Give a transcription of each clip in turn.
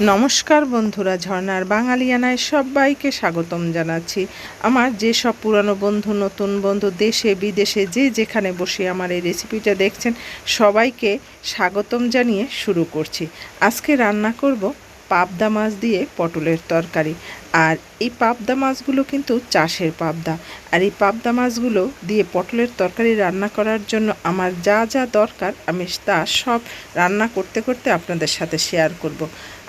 নমস্কার বন্ধুরা, ঝর্ণার বাঙালিয়ানায় সবাইকে স্বাগতম জানাচ্ছি। আমার যেসব পুরানো বন্ধু, নতুন বন্ধু, দেশে, বিদেশে, যে যেখানে বসে আমার এই রেসিপিটা দেখছেন, সবাইকে স্বাগতম জানিয়ে শুরু করছি। আজকে রান্না করব পাবদা মাছ দিয়ে পটলের তরকারি। আর এই পাবদা মাছগুলো কিন্তু চাষের পাবদা। আর এই পাবদা মাছগুলো দিয়ে পটলের তরকারি রান্না করার জন্য আমার যা যা দরকার, আমি তা সব রান্না করতে করতে আপনাদের সাথে শেয়ার করব।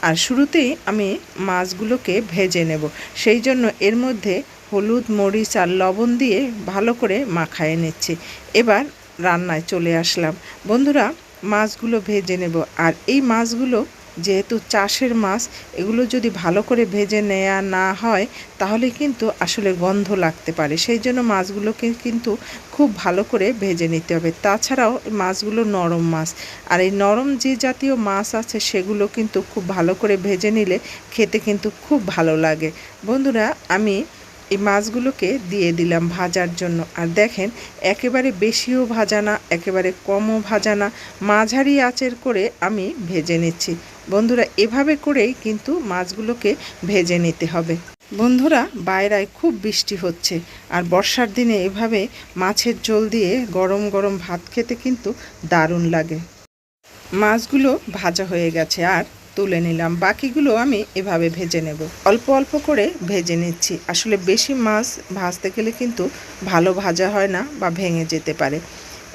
আর শুরুতেই আমি মাছগুলোকে ভেজে নেব। সেই জন্য এর মধ্যে হলুদ, মরিচ আর লবণ দিয়ে ভালো করে মাখায় নিচ্ছি। এবার রান্নায় চলে আসলাম। বন্ধুরা, মাছগুলো ভেজে নেব। আর এই মাছগুলো যেহেতু চাষের মাছ, এগুলো যদি ভালো করে ভেজে নেওয়া না হয়, তাহলে কিন্তু আসলে গন্ধ লাগতে পারে। সেই জন্য মাছগুলোকে কিন্তু খুব ভালো করে ভেজে নিতে হবে। তাছাড়াও মাছগুলো নরম মাছ। আর এই নরম যে জাতীয় মাছ আছে, সেগুলো কিন্তু খুব ভালো করে ভেজে নিলে খেতে কিন্তু খুব ভালো লাগে। বন্ধুরা, আমি এই মাছগুলোকে দিয়ে দিলাম ভাজার জন্য। আর দেখেন, একেবারে বেশিও ভাজা না, একেবারে কমও ভাজা না। মাঝারি আঁচের করে আমি ভেজে নিচ্ছি। বন্ধুরা, এভাবে করেই কিন্তু মাছগুলোকে ভেজে নিতে হবে। বন্ধুরা, বাইরায় খুব বৃষ্টি হচ্ছে। আর বর্ষার দিনে এভাবে মাছের ঝোল দিয়ে গরম গরম ভাত খেতে কিন্তু দারুণ লাগে। মাছগুলো ভাজা হয়ে গেছে। আর তুলে নিলাম। বাকিগুলো আমি এভাবে ভেজে নেব। অল্প অল্প করে ভেজে নিচ্ছি। আসলে বেশি মাছ ভাজতে গেলে কিন্তু ভালো ভাজা হয় না বা ভেঙে যেতে পারে।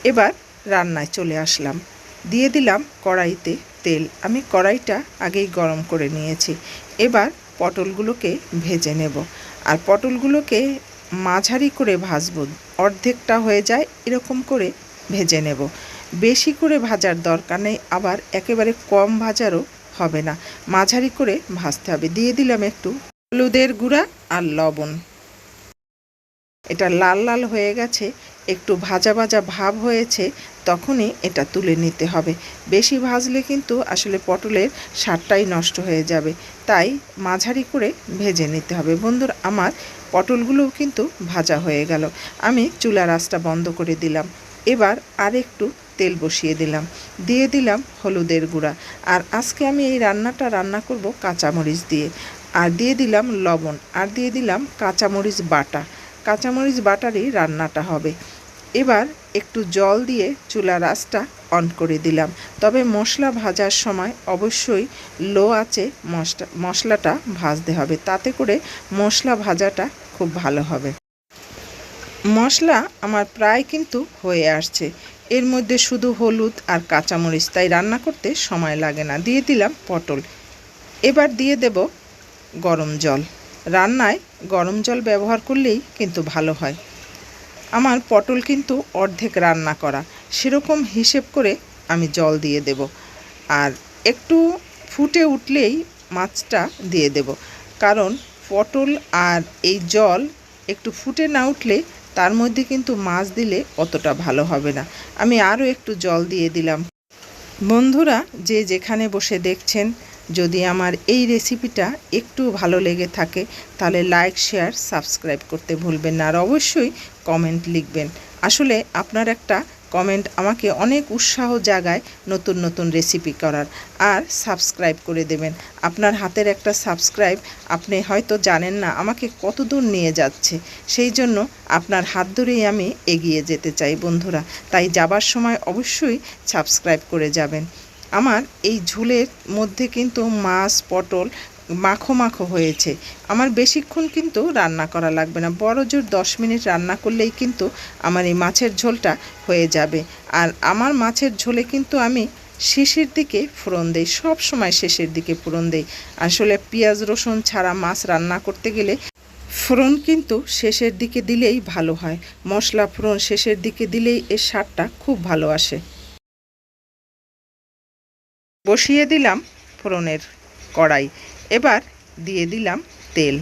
এবার রান্নায় চলে আসলাম। দিয়ে দিলাম কড়াইতে তেল। আমি কড়াইটা আগেই গরম করে নিয়েছি। এবার পটলগুলোকে ভেজে নেব। আর পটলগুলোকে মাঝারি করে ভাজবো। অর্ধেকটা হয়ে যায় এরকম করে ভেজে নেব। বেশি করে ভাজার দরকার নেই। আবার একেবারে কম ভাজারও হবে না। মাঝারি করে ভাজতে হবে। দিয়ে দিলাম একটু হলুদের গুঁড়া আর লবণ। এটা লাল লাল হয়ে গেছে, একটু ভাজা ভাজা ভাব হয়েছে, তখনই এটা তুলে নিতে হবে। বেশি ভাজলে কিন্তু আসলে পটলের স্বাদটাই নষ্ট হয়ে যাবে। তাই মাঝারি করে ভেজে নিতে হবে। বন্ধুর, আমার পটলগুলোও কিন্তু ভাজা হয়ে গেল। আমি চুলার আঁচটা বন্ধ করে দিলাম। এবার আর একটু তেল বসিয়ে দিলাম। দিয়ে দিলাম হলুদের গুঁড়া। আর আজকে আমি এই রান্নাটা রান্না করব কাঁচামরিচ দিয়ে। আর দিয়ে দিলাম লবণ। আর দিয়ে দিলাম কাঁচামরিচ বাটা। কাঁচামরিচ বাটারই রান্নাটা হবে। এবার একটু জল দিয়ে চুলার আঁচটা অন করে দিলাম। তবে মশলা ভাজার সময় অবশ্যই লো আছে মশলা, মশলাটা ভাজতে হবে। তাতে করে মশলা ভাজাটা খুব ভালো হবে। মশলা আমার প্রায় কিন্তু হয়ে আসছে। এর মধ্যে শুধু হলুদ আর কাঁচামরিচ, তাই রান্না করতে সময় লাগে না। দিয়ে দিলাম পটল। এবার দিয়ে দেব গরম জল। রান্নায় গরম জল ব্যবহার করলেই কিন্তু ভালো হয়। আমার পটল কিন্তু অর্ধেক রান্না করা। সেরকম হিসেব করে আমি জল দিয়ে দেব। আর একটু ফুটে উঠলেই মাছটা দিয়ে দেব। কারণ পটল আর এই জল একটু ফুটে না উঠলে তার মধ্যে কিন্তু মাছ দিলে অতটা ভালো হবে না। আমি আরও একটু জল দিয়ে দিলাম। বন্ধুরা, যে যেখানে বসে দেখছেন, যদি আমার এই রেসিপিটা একটু ভালো লেগে থাকে, তাহলে লাইক, শেয়ার, সাবস্ক্রাইব করতে ভুলবেন না। আর অবশ্যই কমেন্ট লিখবেন। আসলে আপনার একটা কমেন্ট আমাকে অনেক উৎসাহ জাগায় নতুন নতুন রেসিপি করার। আর সাবস্ক্রাইব করে দেবেন। আপনার হাতের একটা সাবস্ক্রাইব, আপনি হয়তো জানেন না আমাকে কত দূর নিয়ে যাচ্ছে। সেই জন্য আপনার হাত ধরেই আমি এগিয়ে যেতে চাই বন্ধুরা। তাই যাবার সময় অবশ্যই সাবস্ক্রাইব করে যাবেন। আমার এই ঝুলের মধ্যে কিন্তু মাছ, পটল মাখো মাখো হয়েছে। আমার বেশিক্ষণ কিন্তু রান্না করা লাগবে না। বড় জোর দশ মিনিট রান্না করলেই কিন্তু আমার এই মাছের ঝোলটা হয়ে যাবে। আর আমার মাছের ঝোলে কিন্তু আমি শেষের দিকে ফোড়ন দেই, সব সময় শেষের দিকে ফোড়ন দেই। আসলে পেঁয়াজ, রসুন ছাড়া মাছ রান্না করতে গেলে ফোড়ন কিন্তু শেষের দিকে দিলেই ভালো হয়। মশলা ফোড়ন শেষের দিকে দিলেই এর স্বাদটা খুব ভালো আসে। বসিয়ে দিলাম ফোড়নের কড়াই। এবার দিয়ে দিলাম তেল।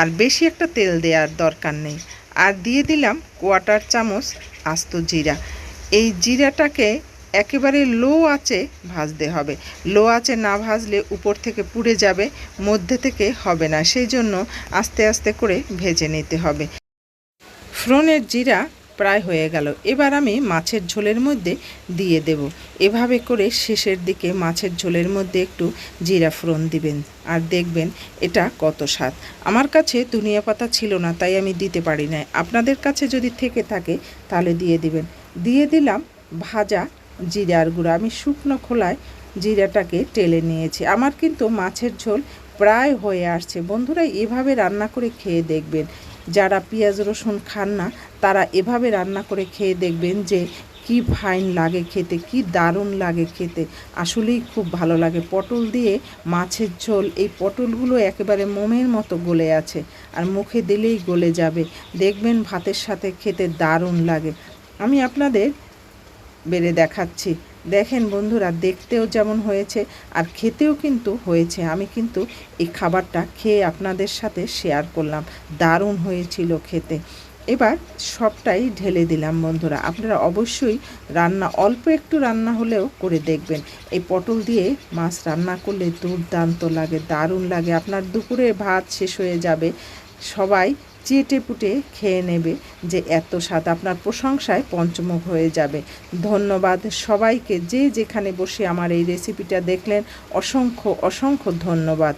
আর বেশি একটা তেল দেওয়ার দরকার নেই। আর দিয়ে দিলাম কোয়াটার চামচ আস্ত জিরা। এই জিরাটাকে একেবারে লো আঁচে ভাজতে হবে। লো আঁচে না ভাজলে উপর থেকে পুড়ে যাবে, মধ্যে থেকে হবে না। সেই জন্য আস্তে আস্তে করে ভেজে নিতে হবে। ফ্রনের জিরা প্রায় হয়ে গেল। এবার আমি মাছের ঝোলের মধ্যে দিয়ে দেব। এভাবে করে শেষের দিকে মাছের ঝোলের মধ্যে একটু জিরা ফোড়ন দিবেন আর দেখবেন এটা কত স্বাদ। আমার কাছে ধনিয়া পাতা ছিল না, তাই আমি দিতে পারি না আপনাদের কাছে যদি থেকে থাকে, তাহলে দিয়ে দিবেন। দিয়ে দিলাম ভাজা জিরার গুঁড়া। আমি শুকনো খোলায় জিরাটাকে টেলে নিয়েছি। আমার কিন্তু মাছের ঝোল প্রায় হয়ে আসছে। বন্ধুরা, এভাবে রান্না করে খেয়ে দেখবেন। যারা পেঁয়াজ, রসুন খান না, তারা এভাবে রান্না করে খেয়ে দেখবেন যে কি ফাইন লাগে খেতে, কি দারুণ লাগে খেতে। আসলেই খুব ভালো লাগে। পটল দিয়ে মাছের ঝোল, এই পটলগুলো একেবারে মোমের মতো গলে আছে আর মুখে দিলেই গলে যাবে। দেখবেন ভাতের সাথে খেতে দারুণ লাগে। আমি আপনাদের বেড়ে দেখাচ্ছি। দেখেন বন্ধুরা, দেখতেও যেমন হয়েছে আর খেতেও কিন্তু হয়েছে। আমি কিন্তু এই খাবারটা খেয়ে আপনাদের সাথে শেয়ার করলাম। দারুণ হয়েছিল খেতে। এবার সবটাই ঢেলে দিলাম বন্ধুরা। আপনারা অবশ্যই রান্না, অল্প একটু রান্না হলেও করে দেখবেন। এই পটল দিয়ে মাছ রান্না করলে দুর্দান্ত লাগে, দারুণ লাগে। আপনার দুপুরে ভাত শেষ হয়ে যাবে। সবাই চেটে পুটে খেয়ে নেবে যে এত স্বাদ। আপনার প্রশংসায় পঞ্চমুখ হয়ে যাবে। ধন্যবাদ সবাইকে। যে যেখানে বসে আমার এই রেসিপিটা দেখলেন, অসংখ্য অসংখ্য ধন্যবাদ।